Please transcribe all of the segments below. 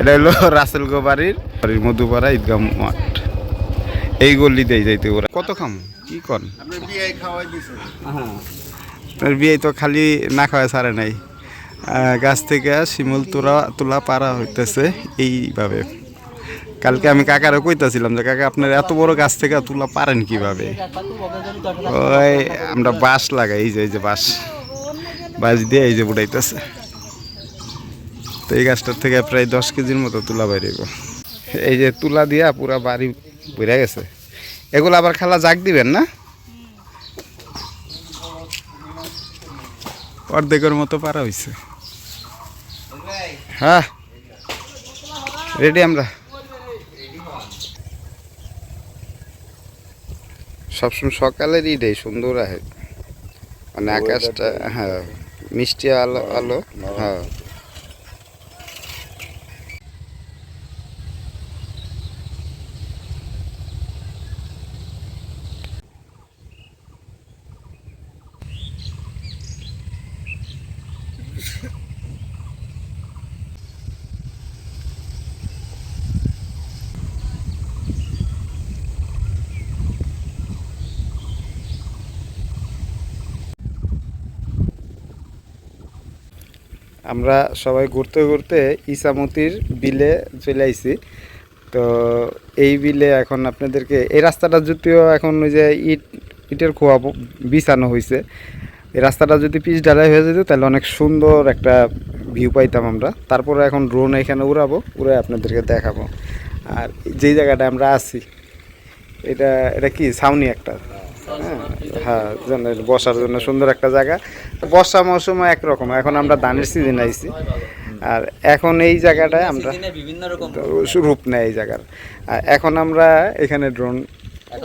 এটা হলো রাসেলগো বাড়ির বাড়ির মধুপাড়া ঈদগাহ মাঠ। এই গল্লি দিয়ে যাইতে ওরা কত খাম? কি কন? আপনার বিয়ে তো খালি না খাওয়া ছাড়ে নাই। গাছ থেকে শিমুল তোলা তোলা পারা হইতেছে এইভাবে। কালকে আমি কাকারে কইতাছিলাম যে কাকা আপনার এত বড় গাছ থেকে তুলা পারেন কীভাবে? ওই আমরা বাঁশ লাগাই এই যে এই যে বাঁশ। বাঁশ দিয়ে এই যে বুড়াইতেছে। তো এই গাছটার থেকে প্রায় দশ কেজির মতো তুলা বাইরেব এই যে তুলা দিয়া পুরা বাড়ি বেড়ে গেছে। এগুলো আবার খালা জাগ দিবেন না? অর্ধেকের মতো পারা হয়েছে হ্যাঁ। রেডি আমরা। সবসময় সকালের ইটাই সুন্দর আহে। মানে আকাশটা হ্যাঁ মিষ্টি আলো আলো হ্যাঁ। আমরা সবাই ঘুরতে ঘুরতে ইসামতির বিলে চলে আইছি। তো এই বিলে এখন আপনাদেরকে, এই রাস্তাটা যদিও এখন ওই যে ইট, ইটের খোয়া বিছানো হয়েছে এই রাস্তাটা যদি পিচ ঢালাই হয়ে যেত তাহলে অনেক সুন্দর একটা ভিউ পাইতাম আমরা। তারপরে এখন ড্রোন এখানে উড়াবো, উড়ে আপনাদেরকে দেখাবো। আর যেই জায়গাটা আমরা আছি, এটা এটা কি? ছাউনি একটা? হ্যাঁ বসার জন্য সুন্দর একটা জায়গা। বর্ষা মৌসুমে একরকম এখন আমরা ধানের সিজন আইছি। আর এখন এই জায়গাটায় আমরা বিভিন্ন রকম। রূপ নেয় এই জায়গার। আর এখন আমরা এখানে ড্রোন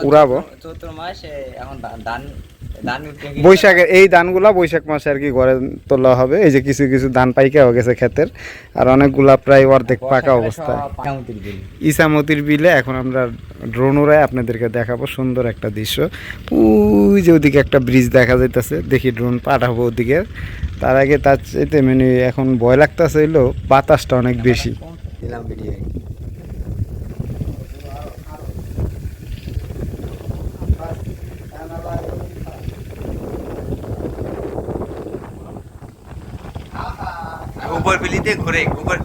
উড়াবো। চৈত্র মাসে এখন ধান বৈশাখের এই ধানগুলা বৈশাখ মাসে আর কি ঘরে তোলা হবে। এই যে কিছু কিছু ধান পাইকা হয়ে গেছে ক্ষেতের আর অনেকগুলা প্রায় অর্ধেক পাকা বিল। ইসামতির বিলে এখন আমরা ড্রোন উড়ায় আপনাদেরকে দেখাবো সুন্দর একটা দৃশ্য। ওই যে ওদিকে একটা ব্রিজ দেখা যাইতেছে দেখি ড্রোন পাঠাবো ওদিকে। তার আগে তার চাইতে মানে এখন ভয় লাগতেছে হইল বাতাসটা অনেক বেশি। গোবর বিলিতে ঘুরে গোবর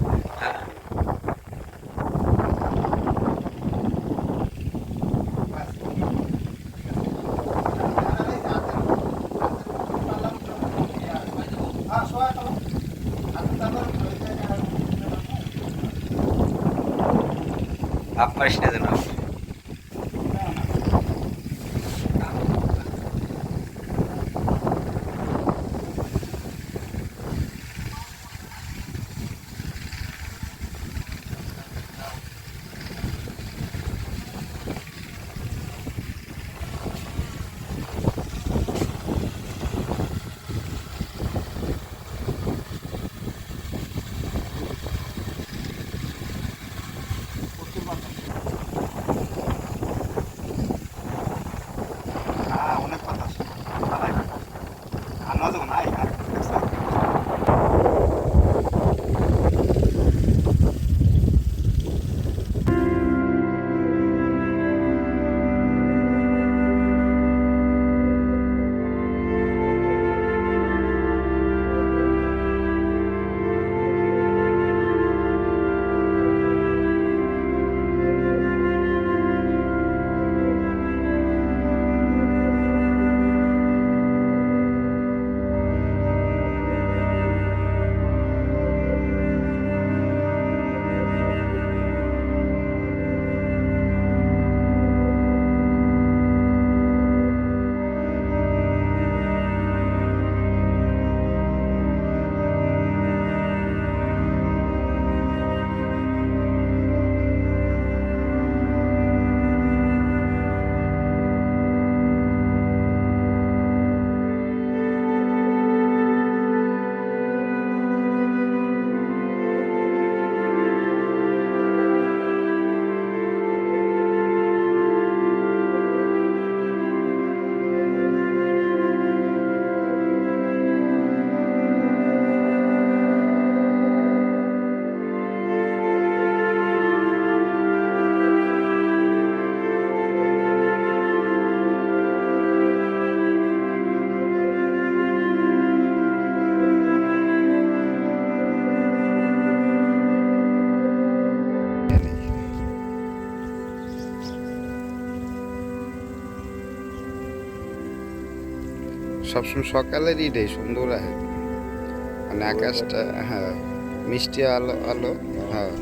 আপনার যেন। সবসময় সকালেরই ডে সুন্দর আহে মানে আকাশটা হ্যাঁ মিষ্টি আলো আলো হ্যাঁ।